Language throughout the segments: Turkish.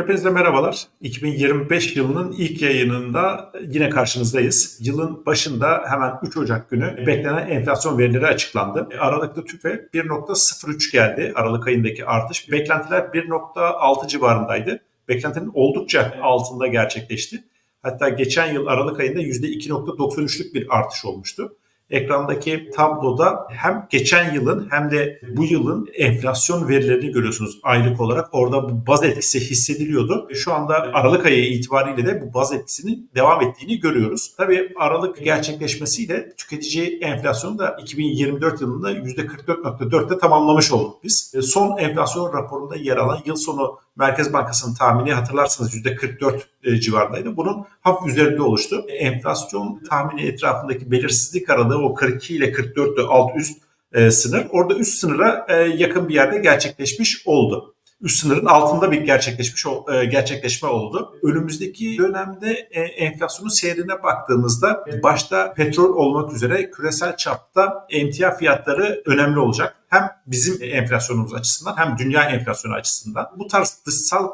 Hepinize merhabalar. 2025 yılının ilk yayınında yine karşınızdayız. Yılın başında hemen 3 Ocak günü beklenen enflasyon verileri açıklandı. Aralıkta TÜFE 1.03 geldi. Aralık ayındaki artış. Beklentiler 1.6 civarındaydı. Beklentinin oldukça altında gerçekleşti. Hatta geçen yıl Aralık ayında %2.93'lük bir artış olmuştu ekrandaki tabloda hem geçen yılın hem de bu yılın enflasyon verilerini görüyorsunuz aylık olarak. Orada bu baz etkisi hissediliyordu. Şu anda Aralık ayı itibariyle de bu baz etkisinin devam ettiğini görüyoruz. Tabii Aralık gerçekleşmesiyle tüketici enflasyonu da 2024 yılında %44.4'te tamamlamış olduk biz. Son enflasyon raporunda yer alan yıl sonu Merkez Bankası'nın tahmini hatırlarsanız %44 e, civarındaydı. Bunun hafif üzerinde oluştu. Enflasyon tahmini etrafındaki belirsizlik aralığı o 42 ile 44 alt üst e, sınır. Orada üst sınıra e, yakın bir yerde gerçekleşmiş oldu üst sınırın altında bir gerçekleşmiş e, gerçekleşme oldu. Önümüzdeki dönemde e, enflasyonun seyrine baktığımızda başta petrol olmak üzere küresel çapta emtia fiyatları önemli olacak. Hem bizim enflasyonumuz açısından hem dünya enflasyonu açısından. Bu tarz dışsal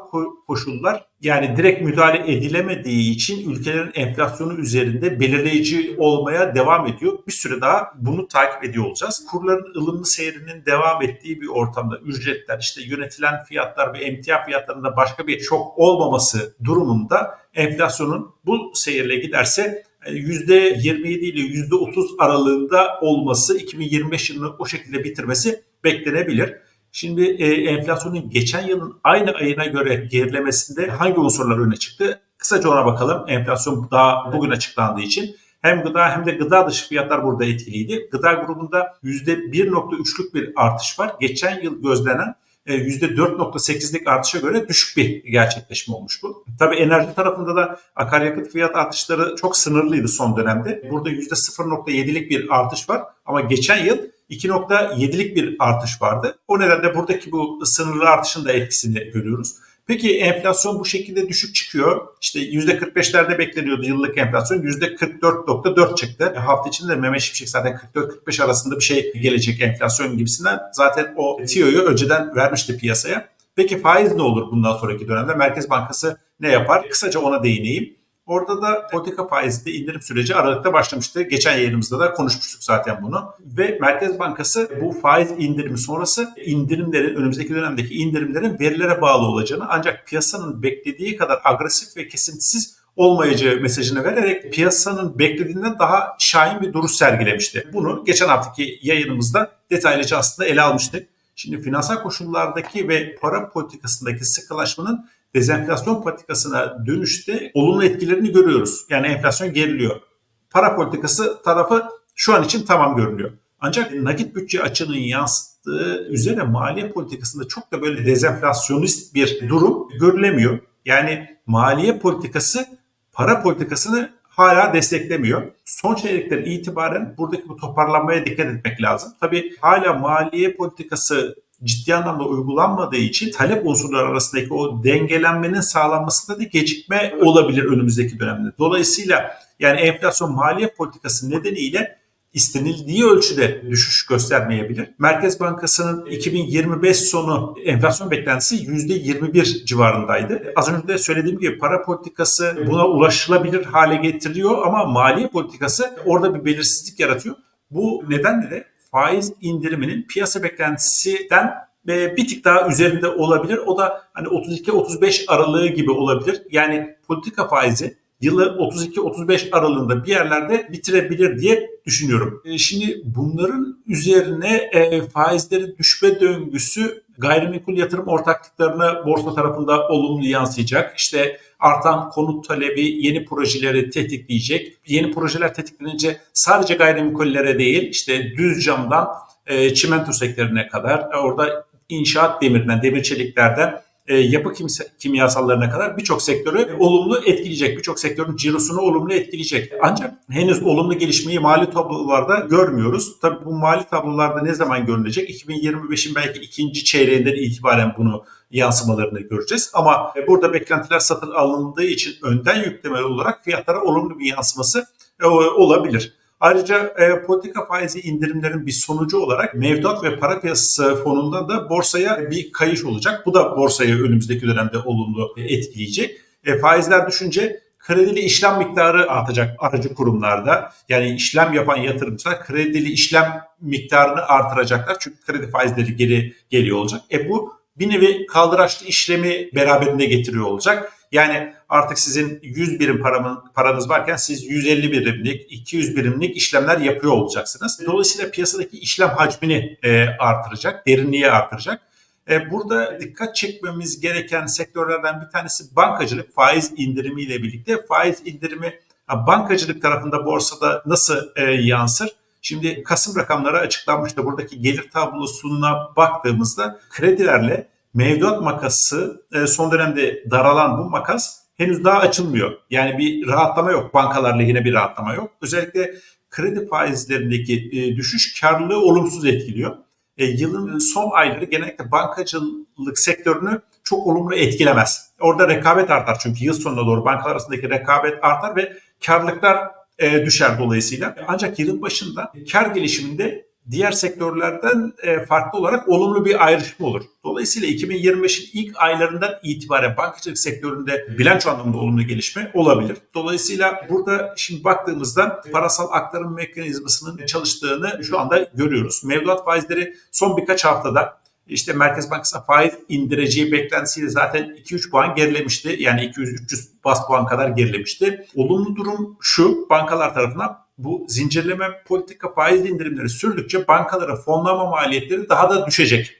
koşullar yani direkt müdahale edilemediği için ülkelerin enflasyonu üzerinde belirleyici olmaya devam ediyor. Bir süre daha bunu takip ediyor olacağız. Kurların ılımlı seyrinin devam ettiği bir ortamda ücretler, işte yönetilen fiyatlar ve emtia fiyatlarında başka bir şok olmaması durumunda enflasyonun bu seyirle giderse %27 ile %30 aralığında olması 2025 yılını o şekilde bitirmesi beklenebilir. Şimdi e, enflasyonun geçen yılın aynı ayına göre gerilemesinde hangi unsurlar öne çıktı? Kısaca ona bakalım. Enflasyon daha bugün açıklandığı için hem gıda hem de gıda dışı fiyatlar burada etkiliydi. Gıda grubunda %1.3'lük bir artış var. Geçen yıl gözlenen %4.8'lik e, artışa göre düşük bir gerçekleşme olmuş bu. Tabii enerji tarafında da akaryakıt fiyat artışları çok sınırlıydı son dönemde. Burada %0.7'lik bir artış var ama geçen yıl 2.7'lik bir artış vardı. O nedenle buradaki bu sınırlı artışın da etkisini görüyoruz. Peki enflasyon bu şekilde düşük çıkıyor. İşte %45'lerde bekleniyordu yıllık enflasyon. %44.4 çıktı. E, hafta içinde de Mehmet Şimşek zaten 44-45 arasında bir şey gelecek enflasyon gibisinden. Zaten o TİO'yu önceden vermişti piyasaya. Peki faiz ne olur bundan sonraki dönemde? Merkez Bankası ne yapar? Kısaca ona değineyim. Orada da politika faizinde indirim süreci Aralık'ta başlamıştı. Geçen yayınımızda da konuşmuştuk zaten bunu. Ve Merkez Bankası bu faiz indirimi sonrası indirimlerin, önümüzdeki dönemdeki indirimlerin verilere bağlı olacağını ancak piyasanın beklediği kadar agresif ve kesintisiz olmayacağı mesajını vererek piyasanın beklediğinden daha şahin bir duruş sergilemişti. Bunu geçen haftaki yayınımızda detaylıca aslında ele almıştık. Şimdi finansal koşullardaki ve para politikasındaki sıkılaşmanın dezenflasyon politikasına dönüşte olumlu etkilerini görüyoruz. Yani enflasyon geriliyor. Para politikası tarafı şu an için tamam görünüyor. Ancak nakit bütçe açığının yansıttığı üzere maliye politikasında çok da böyle dezenflasyonist bir durum görülemiyor. Yani maliye politikası para politikasını hala desteklemiyor. Son çeyrekten itibaren buradaki bu toparlanmaya dikkat etmek lazım. Tabii hala maliye politikası ciddi anlamda uygulanmadığı için talep unsurları arasındaki o dengelenmenin sağlanmasında da gecikme olabilir önümüzdeki dönemde. Dolayısıyla yani enflasyon maliye politikası nedeniyle istenildiği ölçüde düşüş göstermeyebilir. Merkez Bankası'nın 2025 sonu enflasyon beklentisi %21 civarındaydı. Az önce de söylediğim gibi para politikası buna ulaşılabilir hale getiriyor ama maliye politikası orada bir belirsizlik yaratıyor. Bu nedenle de faiz indiriminin piyasa beklentisinden e, bir tık daha üzerinde olabilir. O da hani 32-35 aralığı gibi olabilir. Yani politika faizi yılı 32-35 aralığında bir yerlerde bitirebilir diye düşünüyorum. E, şimdi bunların üzerine e, faizlerin düşme döngüsü gayrimenkul yatırım ortaklıklarına borsa tarafında olumlu yansıyacak. İşte artan konut talebi yeni projeleri tetikleyecek. Yeni projeler tetiklenince sadece gayrimenkullere değil işte düz camdan e, çimento sektörüne kadar e, orada inşaat demirinden, demir çeliklerden e, yapı kimyasallarına kadar birçok sektörü olumlu etkileyecek. Birçok sektörün cirosunu olumlu etkileyecek. Ancak henüz olumlu gelişmeyi mali tablolarda görmüyoruz. Tabii bu mali tablolarda ne zaman görülecek? 2025'in belki ikinci çeyreğinden itibaren bunu yansımalarını göreceğiz. Ama burada beklentiler satın alındığı için önden yükleme olarak fiyatlara olumlu bir yansıması e, olabilir. Ayrıca e, politika faizi indirimlerin bir sonucu olarak mevduat ve para piyasası fonunda da borsaya bir kayış olacak. Bu da borsayı önümüzdeki dönemde olumlu etkileyecek. E, faizler düşünce kredili işlem miktarı artacak aracı kurumlarda. Yani işlem yapan yatırımcılar kredili işlem miktarını artıracaklar. Çünkü kredi faizleri geri geliyor olacak. E bu bir nevi kaldıraçlı işlemi beraberinde getiriyor olacak. Yani artık sizin 100 birim paranız varken siz 150 birimlik, 200 birimlik işlemler yapıyor olacaksınız. Dolayısıyla piyasadaki işlem hacmini e, artıracak, derinliği artıracak. E, burada dikkat çekmemiz gereken sektörlerden bir tanesi bankacılık faiz indirimiyle birlikte. Faiz indirimi bankacılık tarafında borsada nasıl e, yansır? Şimdi Kasım rakamları açıklanmıştı. Buradaki gelir tablosuna baktığımızda kredilerle mevduat makası e, son dönemde daralan bu makas henüz daha açılmıyor. Yani bir rahatlama yok. Bankalar lehine bir rahatlama yok. Özellikle kredi faizlerindeki e, düşüş karlılığı olumsuz etkiliyor. E, yılın son ayları genellikle bankacılık sektörünü çok olumlu etkilemez. Orada rekabet artar çünkü yıl sonuna doğru bankalar arasındaki rekabet artar ve karlılıklar e, düşer dolayısıyla. Ancak yılın başında kar gelişiminde diğer sektörlerden e, farklı olarak olumlu bir ayrışma olur. Dolayısıyla 2025'in ilk aylarından itibaren bankacılık sektöründe bilanço anlamında olumlu gelişme olabilir. Dolayısıyla burada şimdi baktığımızda parasal aktarım mekanizmasının çalıştığını şu anda görüyoruz. Mevduat faizleri son birkaç haftada işte Merkez Bankası faiz indireceği beklentisiyle zaten 2-3 puan gerilemişti. Yani 200-300 bas puan kadar gerilemişti. Olumlu durum şu bankalar tarafından bu zincirleme politika faiz indirimleri sürdükçe bankalara fonlama maliyetleri daha da düşecek.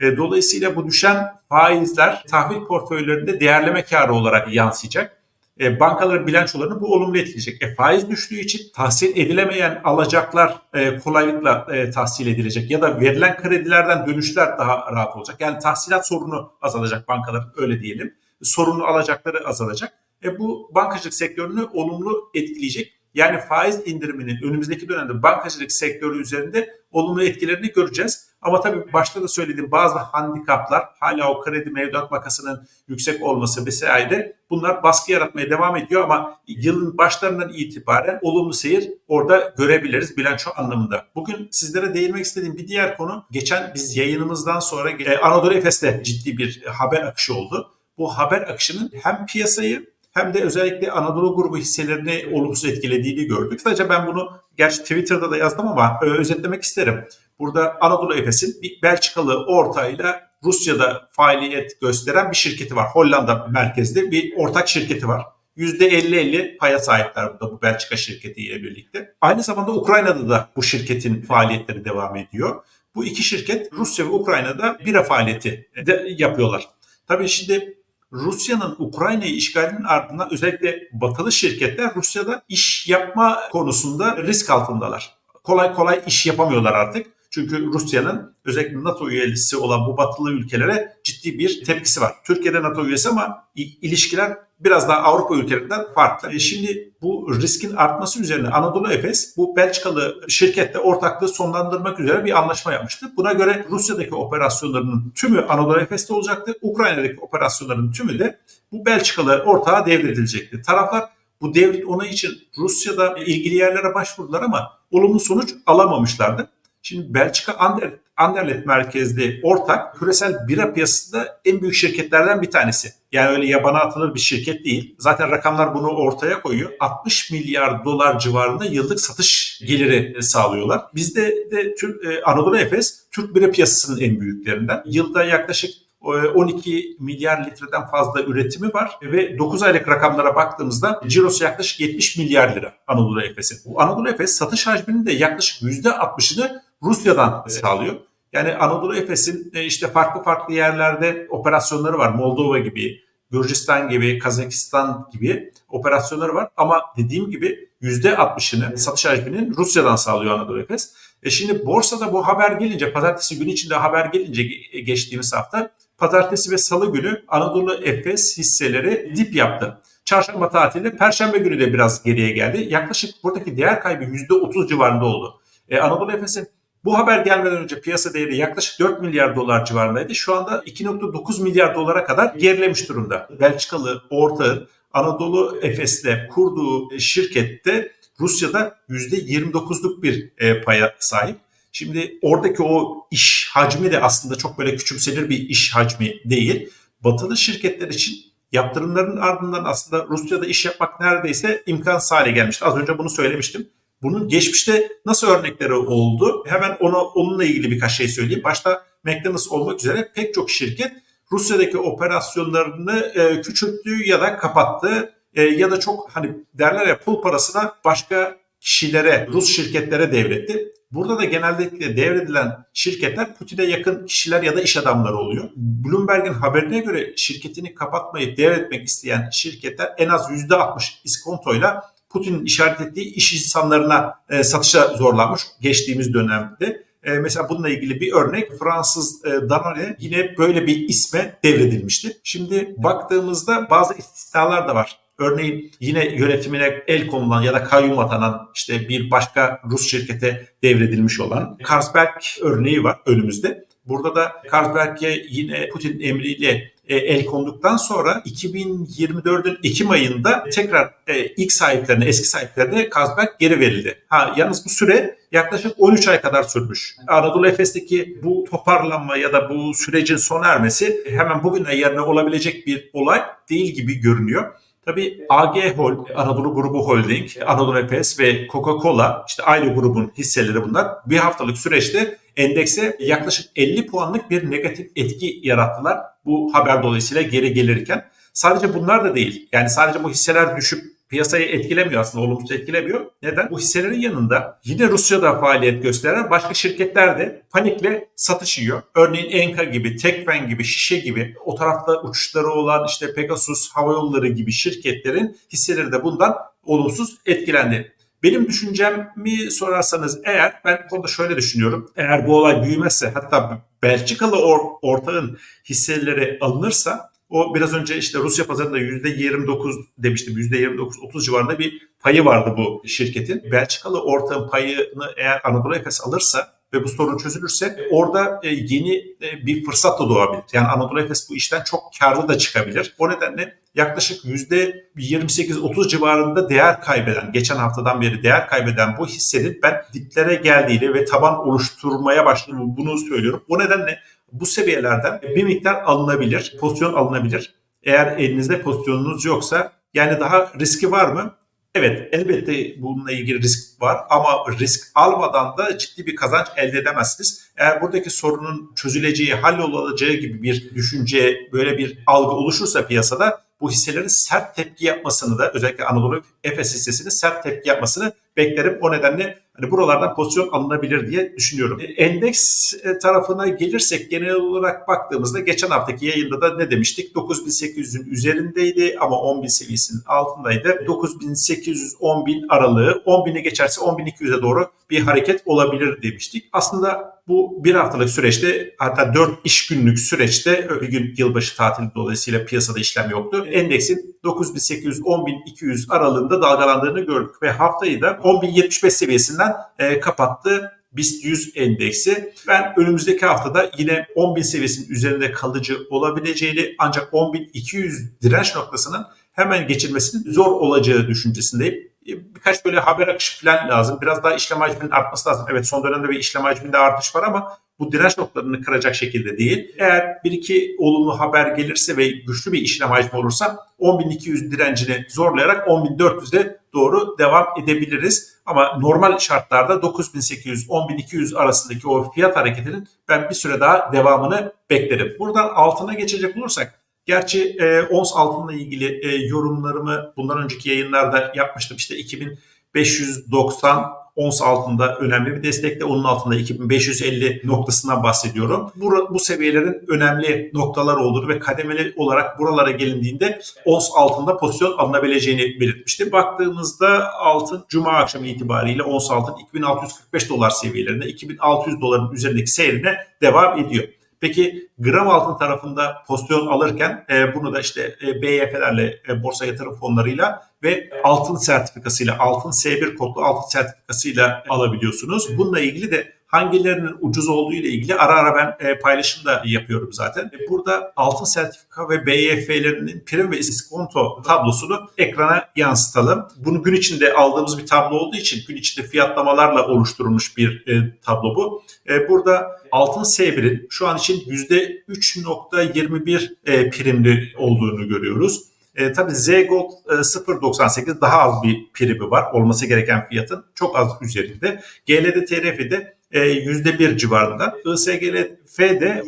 E, dolayısıyla bu düşen faizler tahvil portföylerinde değerleme karı olarak yansıyacak. E, bankaların bilançolarını bu olumlu etkileyecek. E, faiz düştüğü için tahsil edilemeyen alacaklar e, kolaylıkla e, tahsil edilecek ya da verilen kredilerden dönüşler daha rahat olacak. Yani tahsilat sorunu azalacak bankaların öyle diyelim. Sorunlu alacakları azalacak. E, bu bankacılık sektörünü olumlu etkileyecek. Yani faiz indiriminin önümüzdeki dönemde bankacılık sektörü üzerinde olumlu etkilerini göreceğiz. Ama tabii başta da söylediğim bazı handikaplar hala o kredi mevduat makasının yüksek olması vesaire bunlar baskı yaratmaya devam ediyor ama yılın başlarından itibaren olumlu seyir orada görebiliriz bilanço anlamında. Bugün sizlere değinmek istediğim bir diğer konu geçen biz yayınımızdan sonra e, Anadolu Efes'te ciddi bir haber akışı oldu. Bu haber akışının hem piyasayı hem de özellikle Anadolu grubu hisselerini olumsuz etkilediğini gördük. Sadece ben bunu gerçi Twitter'da da yazdım ama e, özetlemek isterim. Burada Anadolu Efes'in bir Belçikalı ortağıyla Rusya'da faaliyet gösteren bir şirketi var. Hollanda merkezli bir ortak şirketi var. %50-50 paya sahipler burada bu Belçika şirketiyle birlikte. Aynı zamanda Ukrayna'da da bu şirketin faaliyetleri devam ediyor. Bu iki şirket Rusya ve Ukrayna'da bira faaliyeti de yapıyorlar. Tabii şimdi Rusya'nın Ukrayna'yı işgalinin ardından özellikle batılı şirketler Rusya'da iş yapma konusunda risk altındalar. Kolay kolay iş yapamıyorlar artık. Çünkü Rusya'nın özellikle NATO üyesi olan bu batılı ülkelere ciddi bir tepkisi var. Türkiye'de NATO üyesi ama ilişkiler biraz daha Avrupa ülkelerinden farklı. E şimdi bu riskin artması üzerine Anadolu Efes bu Belçikalı şirketle ortaklığı sonlandırmak üzere bir anlaşma yapmıştı. Buna göre Rusya'daki operasyonlarının tümü Anadolu Efes'te olacaktı. Ukrayna'daki operasyonların tümü de bu Belçikalı ortağa devredilecekti. Taraflar bu devlet onay için Rusya'da ilgili yerlere başvurdular ama olumlu sonuç alamamışlardı. Şimdi Belçika Ander, Anderlecht merkezli ortak küresel bira piyasasında en büyük şirketlerden bir tanesi. Yani öyle yabana atılır bir şirket değil. Zaten rakamlar bunu ortaya koyuyor. 60 milyar dolar civarında yıllık satış geliri sağlıyorlar. Bizde de Türk, e, Anadolu Efes Türk bira piyasasının en büyüklerinden. Yılda yaklaşık 12 milyar litreden fazla üretimi var ve 9 aylık rakamlara baktığımızda cirosu yaklaşık 70 milyar lira Anadolu Efes'in. Bu Anadolu Efes satış hacminin de yaklaşık %60'ını Rusya'dan sağlıyor. Yani Anadolu Efes'in e, işte farklı farklı yerlerde operasyonları var. Moldova gibi, Gürcistan gibi, Kazakistan gibi operasyonları var. Ama dediğim gibi %60'ını satış hacminin Rusya'dan sağlıyor Anadolu Efes. E şimdi borsada bu haber gelince, pazartesi günü içinde haber gelince geçtiğimiz hafta pazartesi ve salı günü Anadolu Efes hisseleri dip yaptı. Çarşamba tatili, perşembe günü de biraz geriye geldi. Yaklaşık buradaki değer kaybı %30 civarında oldu. E, Anadolu Efes'in bu haber gelmeden önce piyasa değeri yaklaşık 4 milyar dolar civarındaydı. Şu anda 2.9 milyar dolara kadar gerilemiş durumda. Belçikalı ortağı Anadolu Efes'le kurduğu şirkette Rusya'da %29'luk bir e, paya sahip. Şimdi oradaki o iş hacmi de aslında çok böyle küçümsenir bir iş hacmi değil. Batılı şirketler için yaptırımların ardından aslında Rusya'da iş yapmak neredeyse imkansız hale gelmişti. Az önce bunu söylemiştim. Bunun geçmişte nasıl örnekleri oldu? Hemen ona onunla ilgili birkaç şey söyleyeyim. Başta McDonald's olmak üzere pek çok şirket Rusya'daki operasyonlarını e, küçülttü ya da kapattı e, ya da çok hani derler ya pul parasına başka kişilere, Rus şirketlere devretti. Burada da genellikle devredilen şirketler Putin'e yakın kişiler ya da iş adamları oluyor. Bloomberg'in haberine göre şirketini kapatmayı devretmek isteyen şirketler en az %60 iskontoyla Putin'in işaret ettiği iş insanlarına e, satışa zorlanmış geçtiğimiz dönemde. E, mesela bununla ilgili bir örnek Fransız e, Danone yine böyle bir isme devredilmişti. Şimdi baktığımızda bazı istisnalar da var. Örneğin yine yönetimine el konulan ya da kayyum atanan işte bir başka Rus şirkete devredilmiş olan Carlsberg örneği var önümüzde. Burada da Carlsberg'e yine Putin emriyle e, el konduktan sonra 2024'ün Ekim ayında tekrar e, ilk sahiplerine, eski sahiplerine Carlsberg geri verildi. Ha, yalnız bu süre yaklaşık 13 ay kadar sürmüş. Anadolu Efes'teki bu toparlanma ya da bu sürecin sona ermesi hemen bugüne yarına olabilecek bir olay değil gibi görünüyor. Tabii AG Hol, Anadolu Grubu Holding, Anadolu Efes ve Coca-Cola işte aynı grubun hisseleri bunlar. Bir haftalık süreçte endekse yaklaşık 50 puanlık bir negatif etki yarattılar bu haber dolayısıyla geri gelirken. Sadece bunlar da değil. Yani sadece bu hisseler düşüp piyasayı etkilemiyor aslında olumsuz etkilemiyor. Neden? Bu hisselerin yanında yine Rusya'da faaliyet gösteren başka şirketler de panikle satış yiyor. Örneğin Enka gibi, Tekfen gibi, Şişe gibi o tarafta uçuşları olan işte Pegasus Hava Yolları gibi şirketlerin hisseleri de bundan olumsuz etkilendi. Benim düşüncemi sorarsanız eğer ben bu konuda şöyle düşünüyorum. Eğer bu olay büyümezse hatta Belçikalı or, ortağın hisseleri alınırsa o biraz önce işte Rusya pazarında %29 demiştim. %29-30 civarında bir payı vardı bu şirketin. Belçikalı ortağın payını eğer Anadolu Efes alırsa ve bu sorun çözülürse orada e, yeni e, bir fırsat da doğabilir. Yani Anadolu Efes bu işten çok karlı da çıkabilir. O nedenle yaklaşık %28-30 civarında değer kaybeden, geçen haftadan beri değer kaybeden bu hissenin ben diplere geldiğini ve taban oluşturmaya başladığını bunu söylüyorum. O nedenle bu seviyelerden bir miktar alınabilir, pozisyon alınabilir. Eğer elinizde pozisyonunuz yoksa yani daha riski var mı? Evet elbette bununla ilgili risk var ama risk almadan da ciddi bir kazanç elde edemezsiniz. Eğer buradaki sorunun çözüleceği, hallolacağı gibi bir düşünce, böyle bir algı oluşursa piyasada bu hisselerin sert tepki yapmasını da özellikle Anadolu Efes hissesinin sert tepki yapmasını beklerim. O nedenle hani buralardan pozisyon alınabilir diye düşünüyorum. E, endeks e, tarafına gelirsek genel olarak baktığımızda geçen haftaki yayında da ne demiştik? 9800'ün üzerindeydi ama 10.000 seviyesinin altındaydı. 9800-10.000 aralığı 10.000'i geçerse 10.200'e doğru bir hareket olabilir demiştik. Aslında bu bir haftalık süreçte hatta 4 iş günlük süreçte bir gün yılbaşı tatili dolayısıyla piyasada işlem yoktu. Endeksin 9800-10200 aralığında dalgalandığını gördük ve haftayı da 10.075 seviyesinden e, kapattı. BIST 100 endeksi. Ben önümüzdeki haftada yine 10.000 seviyesinin üzerinde kalıcı olabileceğini ancak 10.200 direnç noktasının hemen geçilmesinin zor olacağı düşüncesindeyim. E, birkaç böyle haber akışı falan lazım. Biraz daha işlem hacminin artması lazım. Evet son dönemde bir işlem hacminde artış var ama bu direnç noktalarını kıracak şekilde değil. Eğer bir iki olumlu haber gelirse ve güçlü bir işlem hacmi olursa 10.200 direncini zorlayarak 10.400'e doğru devam edebiliriz. Ama normal şartlarda 9.800-10.200 arasındaki o fiyat hareketinin ben bir süre daha devamını beklerim. Buradan altına geçecek olursak Gerçi e, ons altınla ilgili e, yorumlarımı bundan önceki yayınlarda yapmıştım. İşte 2590 ons altında önemli bir destekte onun altında 2550 noktasından bahsediyorum. Bu, bu seviyelerin önemli noktalar olduğunu ve kademeli olarak buralara gelindiğinde ons altında pozisyon alınabileceğini belirtmiştim. Baktığımızda altın cuma akşamı itibariyle ons altın 2645 dolar seviyelerinde 2600 doların üzerindeki seyrine devam ediyor. Peki gram altın tarafında pozisyon alırken e, bunu da işte e, BYF'lerle, e, borsa yatırım fonlarıyla ve altın sertifikasıyla, altın S1 kodlu altın sertifikasıyla alabiliyorsunuz. Bununla ilgili de hangilerinin ucuz olduğu ile ilgili ara ara ben e, paylaşım da yapıyorum zaten. E, burada altın sertifika ve BYF'lerinin prim ve iskonto tablosunu ekrana yansıtalım. Bunu gün içinde aldığımız bir tablo olduğu için gün içinde fiyatlamalarla oluşturulmuş bir e, tablo bu. E, burada altın S1'in şu an için %3.21 e, primli olduğunu görüyoruz. E, tabii Z Gold e, 0.98 daha az bir primi var. Olması gereken fiyatın çok az üzerinde. GLD TRF'de %1 civarında. ISGLF de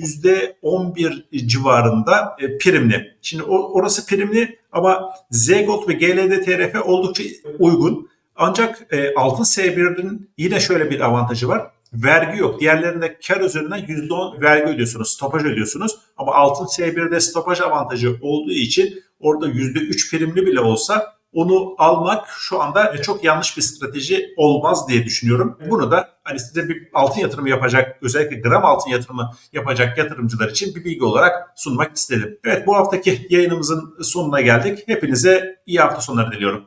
%11 civarında e, primli. Şimdi orası primli ama Z Gold ve GLD TRF oldukça uygun. Ancak e, altın S1'in yine şöyle bir avantajı var. Vergi yok. Diğerlerinde kar üzerinden %10 vergi ödüyorsunuz, stopaj ödüyorsunuz. Ama altın S1'de stopaj avantajı olduğu için orada %3 primli bile olsa onu almak şu anda çok yanlış bir strateji olmaz diye düşünüyorum. Bunu da hani size bir altın yatırımı yapacak, özellikle gram altın yatırımı yapacak yatırımcılar için bir bilgi olarak sunmak istedim. Evet bu haftaki yayınımızın sonuna geldik. Hepinize iyi hafta sonları diliyorum.